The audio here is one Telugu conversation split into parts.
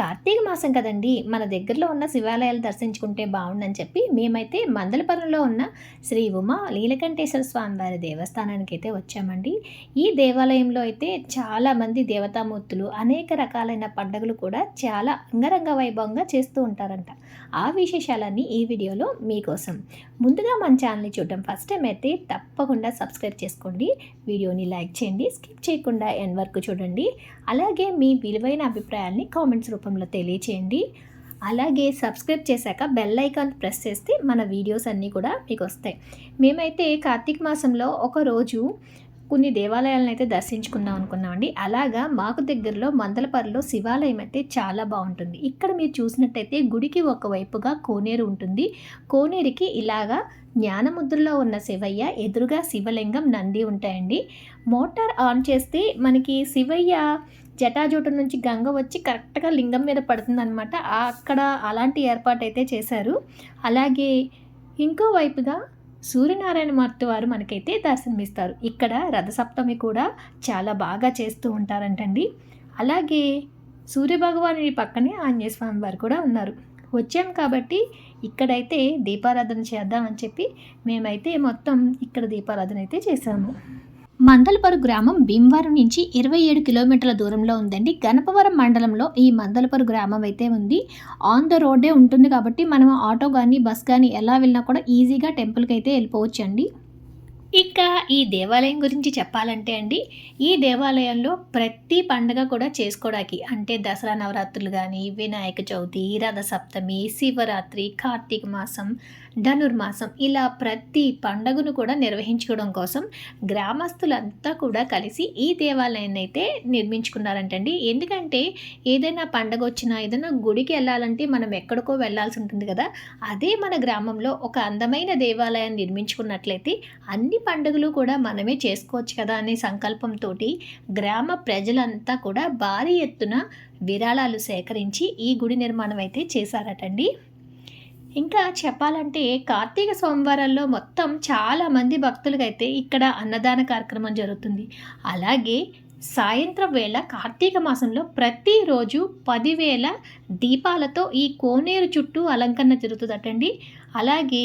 కార్తీక మాసం కదండి. మన దగ్గరలో ఉన్న శివాలయాలు దర్శించుకుంటే బాగుండని చెప్పి మేమైతే మందలపురంలో ఉన్న శ్రీ ఉమా నీలకంఠేశ్వర స్వామి వారి దేవస్థానానికి అయితే వచ్చామండి. ఈ దేవాలయంలో అయితే చాలామంది దేవతామూర్తులు అనేక రకాలైన పండుగలు కూడా చాలా అంగరంగ వైభవంగా చేస్తూ ఉంటారంట. ఆ విశేషాలన్నీ ఈ వీడియోలో మీకోసం. ముందుగా మన ఛానల్ని చూడడం ఫస్ట్ టైం అయితే తప్పకుండా సబ్స్క్రైబ్ చేసుకోండి. వీడియోని లైక్ చేయండి స్కిప్ చేయకుండా ఎండ్ వరకు చూడండి. అలాగే మీ విలువైన అభిప్రాయాల్ని కామెంట్స్ రూపంలో తెలియచేయండి. అలాగే సబ్స్క్రైబ్ చేశాక బెల్ ఐకాన్ ప్రెస్ చేస్తే మన వీడియోస్ అన్నీ కూడా మీకు వస్తాయి. మేమైతే కార్తీక మాసంలో ఒకరోజు కొన్ని దేవాలయాలను అయితే దర్శించుకుందాం అనుకున్నామండి. అలాగా మాకు దగ్గరలో మందలపల్లిలో శివాలయం అయితే చాలా బాగుంటుంది. ఇక్కడ మీరు చూసినట్టయితే గుడికి ఒకవైపుగా కోనేరు ఉంటుంది. కోనేరుకి ఇలాగా జ్ఞానముద్రలో ఉన్న శివయ్య ఎదురుగా శివలింగం నంది ఉంటాయండి. మోటార్ ఆన్ చేస్తే మనకి శివయ్య జటాజోటు నుంచి గంగ వచ్చి కరెక్ట్గా లింగం మీద పడుతుందన్నమాట. అక్కడ అలాంటి ఏర్పాటు అయితే చేశారు. అలాగే ఇంకో వైపుగా సూర్యనారాయణ మూర్తి వారు మనకైతే దర్శనమిస్తారు. ఇక్కడ రథసప్తమి కూడా చాలా బాగా చేస్తూ ఉంటారంటండి. అలాగే సూర్యభగవానుడి పక్కనే ఆంజనేయ స్వామి వారు కూడా ఉన్నారు. వచ్చాం కాబట్టి ఇక్కడైతే దీపారాధన చేద్దామని చెప్పి మేమైతే మొత్తం ఇక్కడ దీపారాధన అయితే చేసాము మందలపరు గ్రామం భీమవరం నుంచి ఇరవై ఏడు కిలోమీటర్ల దూరంలో ఉందండి. గణపవరం మండలంలో ఈ మందలపరు గ్రామం అయితే ఉంది. ఆన్ ద రోడ్డే ఉంటుంది కాబట్టి మనం ఆటో కానీ బస్ కానీ ఎలా వెళ్ళినా కూడా ఈజీగా టెంపుల్కి అయితే వెళ్ళిపోవచ్చు అండి ఇంకా ఈ దేవాలయం గురించి చెప్పాలంటే అండి ఈ దేవాలయంలో ప్రతి పండగ కూడా చేసుకోవడానికి అంటే దసరా నవరాత్రులు కానీ వినాయక చవితి రథసప్తమి శివరాత్రి కార్తీక మాసం ధనుర్మాసం. ఇలా ప్రతి పండగను కూడా నిర్వహించుకోవడం కోసం గ్రామస్తులంతా కూడా కలిసి ఈ దేవాలయాన్ని అయితే నిర్మించుకున్నారంటండి. ఎందుకంటే ఏదైనా పండగ వచ్చినా ఏదైనా గుడికి వెళ్ళాలంటే మనం ఎక్కడికో వెళ్ళాల్సి ఉంటుంది కదా. అదే మన గ్రామంలో ఒక అందమైన దేవాలయాన్ని నిర్మించుకున్నట్లయితే అన్ని పండుగలు కూడా మనమే చేసుకోవచ్చు కదా అనే సంకల్పంతో గ్రామ ప్రజలంతా కూడా భారీ ఎత్తున విరాళాలు సేకరించి ఈ గుడి నిర్మాణం అయితే చేశారటండి. ఇంకా చెప్పాలంటే కార్తీక సోమవారాల్లో మొత్తం చాలామంది భక్తులకైతే ఇక్కడ అన్నదాన కార్యక్రమం జరుగుతుంది. అలాగే సాయంత్రం వేళ కార్తీక మాసంలో ప్రతిరోజు పదివేల దీపాలతో ఈ కోనేరు చుట్టూ అలంకరణ జరుగుతుందటండి. అలాగే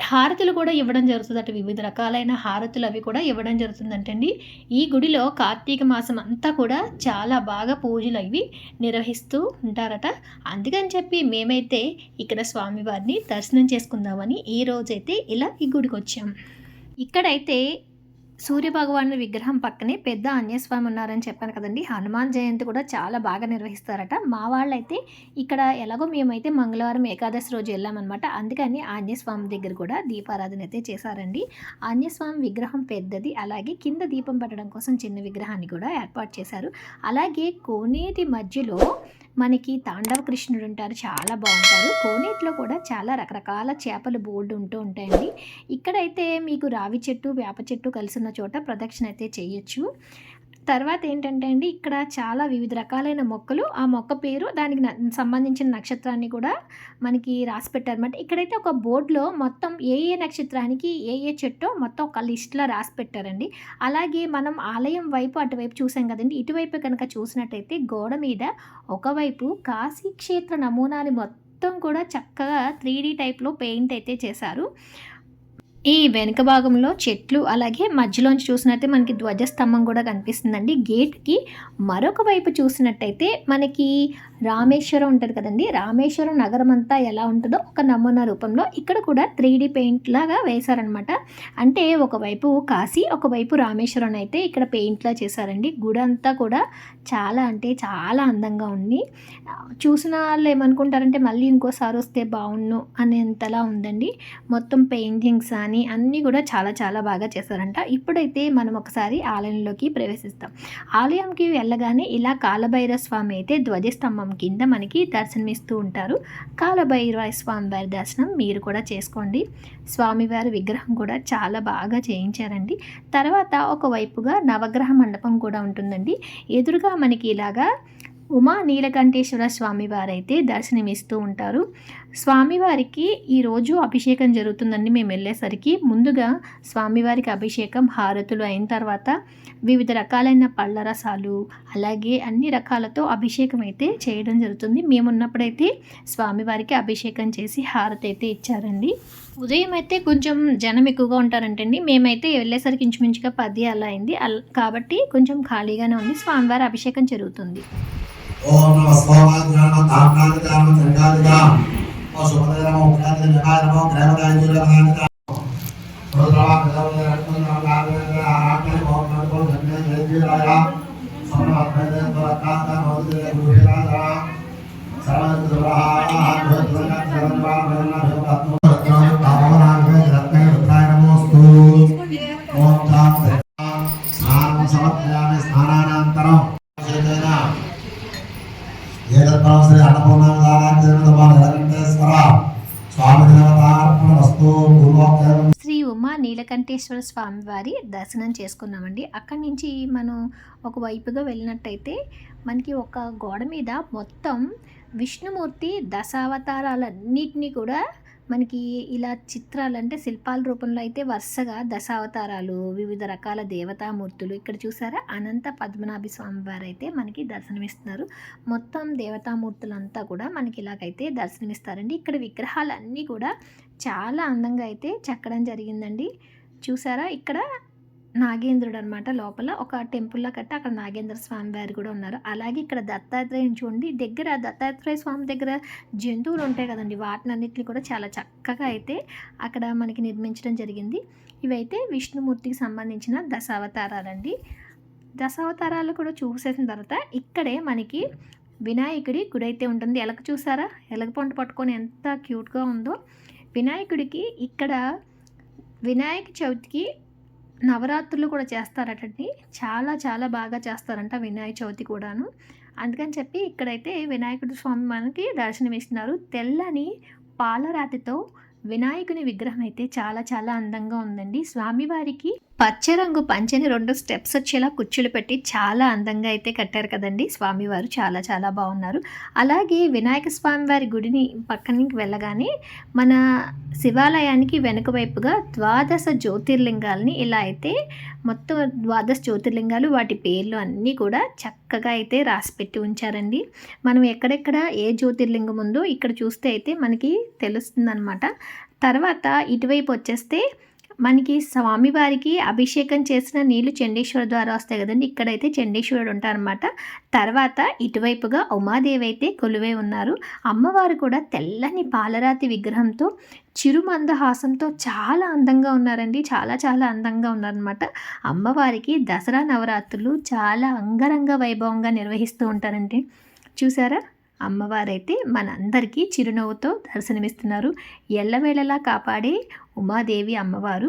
హారతులు కూడా ఇవ్వడం జరుగుతుందట. వివిధ రకాలైన హారతులు అవి కూడా ఇవ్వడం జరుగుతుందంటండి ఈ గుడిలో కార్తీక మాసం అంతా కూడా చాలా బాగా పూజలు అవి నిర్వహిస్తూ ఉంటారట. అందుకని చెప్పి మేమైతే ఇక్కడ స్వామివారిని దర్శనం చేసుకుందామని ఈ రోజైతే ఇలా ఈ గుడికి వచ్చాం. ఇక్కడైతే సూర్యభగవానుడి విగ్రహం పక్కనే పెద్ద ఆంజనేయస్వామి ఉన్నారని చెప్పాను కదండి. హనుమాన్ జయంతి కూడా చాలా బాగా నిర్వహిస్తారట. మా వాళ్ళైతే ఇక్కడ ఎలాగో మేమైతే మంగళవారం ఏకాదశి రోజు వెళ్ళామన్నమాట. అందుకని ఆంజనేయస్వామి దగ్గర కూడా దీపారాధన అయితే చేశారండి. ఆంజనేయస్వామి విగ్రహం పెద్దది అలాగే కింద దీపం పెట్టడం కోసం చిన్న విగ్రహాన్ని కూడా ఏర్పాటు చేశారు. అలాగే కోనేటి మధ్యలో మనకి తాండవ కృష్ణుడు ఉంటారు చాలా బాగుంటారు. కోనేటిలో కూడా చాలా రకరకాల చేపలు బోర్డు ఉంటూ ఉంటాయండి. ఇక్కడైతే మీకు రావి చెట్టు వేప చెట్టు ఉన్న చోట ప్రదక్షిణ అయితే చేయొచ్చు. తర్వాత ఏంటంటే అండి ఇక్కడ చాలా వివిధ రకాలైన మొక్కలు. ఆ మొక్క పేరు దానికి సంబంధించిన నక్షత్రాన్ని కూడా మనకి రాసి పెట్టారన్నమాట. ఇక్కడైతే ఒక బోర్డులో మొత్తం ఏ ఏ నక్షత్రానికి ఏ ఏ చెట్టో మొత్తం ఒక లిస్ట్లో రాసి పెట్టారండి. అలాగే మనం ఆలయం వైపు అటువైపు చూసాం కదండి ఇటువైపు కనుక చూసినట్టయితే గోడ మీద ఒకవైపు కాశీ క్షేత్ర నమూనాని మొత్తం కూడా చక్కగా త్రీ టైప్లో పెయింట్ అయితే చేశారు. ఈ వెనుక భాగంలో చెట్లు అలాగే మధ్యలోంచి చూసినట్టే మనకి ధ్వజస్తంభం కూడా కనిపిస్తుందండి. గేట్కి మరొక వైపు చూసినట్టయితే మనకి రామేశ్వరం ఉంటుంది కదండి. రామేశ్వరం నగరం అంతా ఎలా ఉంటుందో ఒక నమూనా రూపంలో ఇక్కడ కూడా త్రీ డీ పెయింట్ లాగా వేశారనమాట అంటే ఒకవైపు కాశీ ఒకవైపు రామేశ్వరం అయితే ఇక్కడ పెయింట్లా చేశారండి. గుడి అంతా కూడా చాలా అంటే చాలా అందంగా ఉంది. చూసిన వాళ్ళు ఏమనుకుంటారంటే మళ్ళీ ఇంకోసారి వస్తే బాగుండు అనేంతలా ఉందండి. మొత్తం పెయింటింగ్స్ అని అన్నీ కూడా చాలా చాలా బాగా చేశారంట ఇప్పుడైతే మనం ఒకసారి ఆలయంలోకి ప్రవేశిస్తాం. ఆలయంకి వెళ్ళగానే ఇలా కాలభైర స్వామి అయితే ధ్వజస్తంభం కింద మనకి దర్శనమిస్తూ ఉంటారు. కాలభైరవ స్వామి వారి దర్శనం మీరు కూడా చేసుకోండి. స్వామివారి విగ్రహం కూడా చాలా బాగా చేయించారండి. తర్వాత ఒకవైపుగా నవగ్రహ మండపం కూడా ఉంటుందండి. ఎదురుగా మనకి ఇలాగా ఉమా నీలకంఠేశ్వర స్వామివారైతే దర్శనమిస్తూ ఉంటారు. స్వామివారికి ఈరోజు అభిషేకం జరుగుతుందండి. మేము వెళ్ళేసరికి ముందుగా స్వామివారికి అభిషేకం హారతులు అయిన తర్వాత వివిధ రకాలైన పళ్ళ రసాలు అలాగే అన్ని రకాలతో అభిషేకం అయితే చేయడం జరుగుతుంది. మేమున్నప్పుడైతే స్వామివారికి అభిషేకం చేసి హారతి అయితే ఇచ్చారండి. ఉదయం అయితే కొంచెం జనం ఎక్కువగా ఉంటారంటండి. మేమైతే వెళ్ళేసరికి ఇంచుమించుగా పది అలా అయింది. అల్- కాబట్టి కొంచెం ఖాళీగానే ఉంది. స్వామివారి అభిషేకం జరుగుతుంది. ఓం నమ స్వామాగ్రహ తామ్రాదిగ్రహ చండాదిగ్రహ ఓ సుభద్ర నమో ఉగ్రాది నమాయ ఓం గ్రహదాయ జులగానిక రుద్రవా ప్రజాపతి రత్న నమ గావేంద్ర ఆరాధ్య ఓం ఉమా స్వామి స్వామివారి దర్శనం చేసుకున్నామండి. అక్కడి నుంచి మనం ఒకవైపుగా వెళ్ళినట్టయితే మనకి ఒక గోడ మీద మొత్తం విష్ణుమూర్తి దశావతారాలన్నింటినీ కూడా మనకి ఇలా చిత్రాలు అంటే శిల్పాల రూపంలో అయితే వరుసగా దశావతారాలు వివిధ రకాల దేవతామూర్తులు ఇక్కడ చూసారా? అనంత పద్మనాభి స్వామి వారు అయితే మనకి దర్శనమిస్తున్నారు. మొత్తం దేవతామూర్తులంతా కూడా మనకి ఇలాగైతే దర్శనమిస్తారండి. ఇక్కడ విగ్రహాలన్నీ కూడా చాలా అందంగా అయితే చెక్కడం జరిగిందండి. చూసారా? ఇక్కడ నాగేంద్రుడు అనమాట లోపల. ఒక టెంపుల్లో కట్టి అక్కడ నాగేంద్ర స్వామి వారు కూడా ఉన్నారు. అలాగే ఇక్కడ దత్తాత్రేయం చూడండి. దగ్గర దత్తాత్రేయ స్వామి దగ్గర జంతువులు ఉంటాయి కదండి. వాటిని అన్నింటినీ కూడా చాలా చక్కగా అయితే అక్కడ మనకి నిర్మించడం జరిగింది. ఇవైతే విష్ణుమూర్తికి సంబంధించిన దశావతారాలండి. దశావతారాలు కూడా చూసేసిన తర్వాత ఇక్కడే మనకి వినాయకుడి గుడి అయితే ఉంటుంది. ఎలక చూసారా? ఎలక పంట పట్టుకొని ఎంత క్యూట్గా ఉందో. వినాయకుడికి ఇక్కడ వినాయక చవితికి నవరాత్రులు కూడా చేస్తారటండి. చాలా చాలా బాగా చేస్తారంట వినాయక చవితి కూడాను. అందుకని చెప్పి ఇక్కడైతే వినాయకుడు స్వామి మనకి దర్శనం ఇస్తున్నారు తెల్లని పాలరాతితో వినాయకుని విగ్రహం అయితే చాలా చాలా అందంగా ఉందండి. స్వామివారికి పచ్చ రంగు పంచని రెండు స్టెప్స్ వచ్చేలా కుర్చీలు పెట్టి చాలా అందంగా అయితే కట్టారు కదండి. స్వామివారు చాలా చాలా బాగున్నారు. అలాగే వినాయక స్వామివారి గుడిని పక్కనికి వెళ్ళగానే మన శివాలయానికి వెనుక వైపుగా ద్వాదశ జ్యోతిర్లింగాలని ఇలా అయితే మొత్తం ద్వాదశ జ్యోతిర్లింగాలు వాటి పేర్లు అన్నీ కూడా చక్కగా అయితే రాసి పెట్టి ఉంచారండి. మనం ఎక్కడెక్కడ ఏ జ్యోతిర్లింగం ఉందో ఇక్కడ చూస్తే అయితే మనకి తెలుస్తుందన్నమాట. తర్వాత ఇటువైపు వచ్చేస్తే మనకి స్వామివారికి అభిషేకం చేసిన నీళ్ళు చండీశ్వర ద్వారా వస్తాయి కదండి. ఇక్కడైతే చండీశ్వరుడు ఉంటారనమాట తర్వాత ఇటువైపుగా ఉమాదేవి అయితే కొలువై ఉన్నారు. అమ్మవారు కూడా తెల్లని పాలరాతి విగ్రహంతో చిరుమందహాసంతో చాలా అందంగా ఉన్నారండి. చాలా చాలా అందంగా ఉన్నారనమాట అమ్మవారికి దసరా నవరాత్రులు చాలా అంగరంగ వైభవంగా నిర్వహిస్తూ ఉంటారండి. చూసారా? అమ్మవారైతే మనందరికీ చిరునవ్వుతో దర్శనమిస్తున్నారు. ఎల్లవేళలా కాపాడే ఉమాదేవి అమ్మవారు.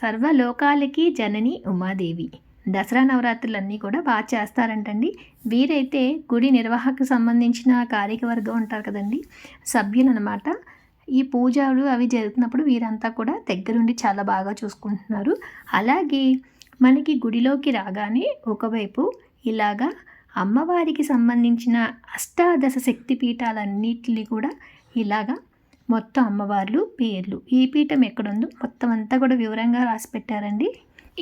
సర్వలోకాలకి జనని ఉమాదేవి. దసరా నవరాత్రులన్నీ కూడా బాగా చేస్తారంటండి. వీరైతే గుడి నిర్వాహకు సంబంధించిన కార్యకవర్గం ఉంటారు కదండి. సభ్యులు అనమాట ఈ పూజలు అవి జరుగుతున్నప్పుడు వీరంతా కూడా దగ్గరుండి చాలా బాగా చూసుకుంటున్నారు. అలాగే మనకి గుడిలోకి రాగానే ఒకవైపు ఇలాగా అమ్మవారికి సంబంధించిన అష్టాదశ శక్తి పీఠాలన్నిటిని కూడా ఇలాగా మొత్తం అమ్మవార్లు పేర్లు. ఈ పీఠం ఎక్కడుందో మొత్తం అంతా కూడా వివరంగా రాసి పెట్టారండి.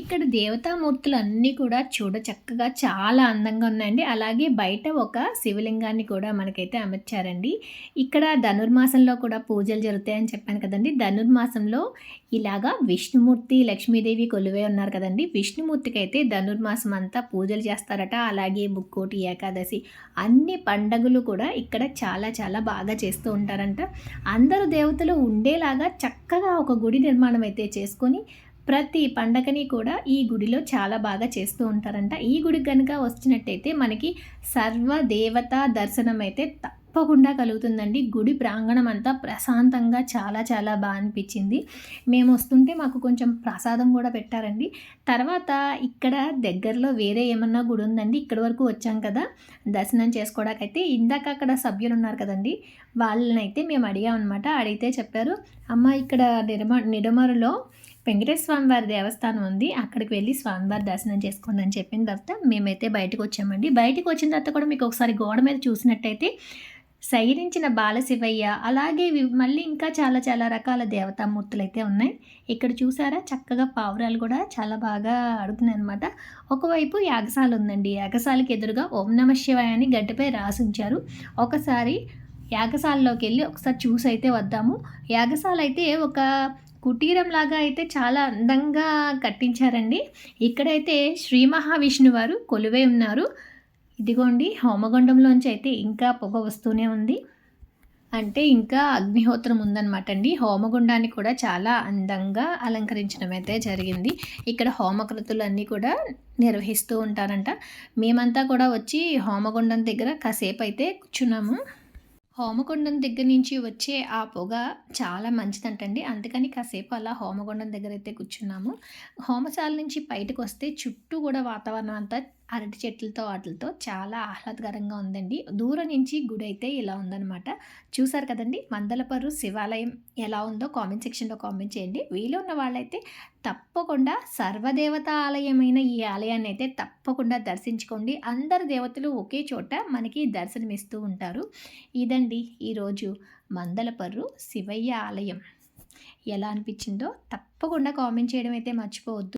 ఇక్కడ దేవతామూర్తులు అన్నీ కూడా చూడ చక్కగా చాలా అందంగా ఉన్నాయండి. అలాగే బయట ఒక శివలింగాన్ని కూడా మనకైతే అమర్చారండి. ఇక్కడ ధనుర్మాసంలో కూడా పూజలు జరుగుతాయని చెప్పాను కదండి. ధనుర్మాసంలో ఇలాగా విష్ణుమూర్తి లక్ష్మీదేవి కొలువే ఉన్నారు కదండి. విష్ణుమూర్తికి అయితే ధనుర్మాసం అంతా పూజలు చేస్తారట. అలాగే బుక్కోటి ఏకాదశి అన్ని పండగలు కూడా ఇక్కడ చాలా చాలా బాగా చేస్తూ ఉంటారంట. అందరు దేవతలు ఉండేలాగా చక్కగా ఒక గుడి నిర్మాణం అయితే చేసుకొని ప్రతి పండగని కూడా ఈ గుడిలో చాలా బాగా చేస్తూ ఉంటారంట. ఈ గుడికి కనుక వచ్చినట్టయితే మనకి సర్వ దేవతా దర్శనం అయితే తప్పకుండా కలుగుతుందండి. గుడి ప్రాంగణం అంతా ప్రశాంతంగా చాలా చాలా బాగా అనిపించింది. మేము వస్తుంటే మాకు కొంచెం ప్రసాదం కూడా పెట్టారండి. తర్వాత ఇక్కడ దగ్గరలో వేరే ఏమన్నా గుడి ఉందండి. ఇక్కడ వరకు వచ్చాం కదా. దర్శనం చేసుకోవడానికైతే ఇందాక అక్కడ సభ్యులు ఉన్నారు కదండి. వాళ్ళని అయితే మేము అడిగామన్నమాట. అడిగితే చెప్పారు అమ్మ ఇక్కడ నిడమ నిడమరులో వెంకటేశ్వర స్వామి వారి దేవస్థానం ఉంది. అక్కడికి వెళ్ళి స్వామివారి దర్శనం చేసుకోండి అని చెప్పిన తర్వాత మేమైతే బయటకు వచ్చామండి. బయటకు వచ్చిన తర్వాత కూడా మీకు ఒకసారి గోడ మీద చూసినట్టయితే సైరించిన బాలశివయ్య అలాగే మళ్ళీ ఇంకా చాలా చాలా రకాల దేవతామూర్తులు అయితే ఉన్నాయి. ఇక్కడ చూసారా? చక్కగా పావురాలు కూడా చాలా బాగా అడుగుతున్నాయి అనమాట ఒకవైపు యాగశాల ఉందండి. యాగశాలకి ఎదురుగా ఓం నమ శివాయ అని గడ్డపై రాసి ఉంచారు. ఒకసారి యాగశాలలోకి వెళ్ళి ఒకసారి చూసి అయితే వద్దాము. యాగశాల అయితే ఒక కుటీరం లాగా అయితే చాలా అందంగా కట్టించారండి. ఇక్కడైతే శ్రీ మహావిష్ణు వారు కొలువై ఉన్నారు. ఇదిగోండి హోమగుండంలోంచి అయితే ఇంకా పొగ వస్తూనే ఉంది. అంటే ఇంకా అగ్నిహోత్రం ఉందన్నమాట అండి హోమగుండాన్ని కూడా చాలా అందంగా అలంకరించడం అయితే జరిగింది. ఇక్కడ హోమకృతులన్నీ కూడా నిర్వహిస్తూ ఉంటారంట. మేమంతా కూడా వచ్చి హోమగుండం దగ్గర కాసేపు అయితే కూర్చున్నాము. హోమగుండం దగ్గర నుంచి వచ్చే ఆ పొగ చాలా మంచిదంటండి. అందుకని కాసేపు అలా హోమగుండం దగ్గర అయితే కూర్చున్నాము. హోమశాల నుంచి బయటకు వస్తే చుట్టూ కూడా వాతావరణం అంతా అరటి చెట్లతో వాటితో చాలా ఆహ్లాదకరంగా ఉందండి. దూరం నుంచి గుడి అయితే ఇలా ఉందన్నమాట. చూసారు కదండి? మందలపర్రు శివాలయం ఎలా ఉందో కామెంట్ సెక్షన్లో కామెంట్ చేయండి. వీలు ఉన్న వాళ్ళైతే తప్పకుండా సర్వదేవత ఆలయమైన ఈ ఆలయాన్ని అయితే తప్పకుండా దర్శించుకోండి. అందరు దేవతలు ఒకే చోట మనకి దర్శనమిస్తూ ఉంటారు. ఇదండి ఈరోజు మందలపర్రు శివయ్య ఆలయం. ఎలా అనిపించిందో తప్పకుండా కామెంట్ చేయడం అయితే మర్చిపోవద్దు.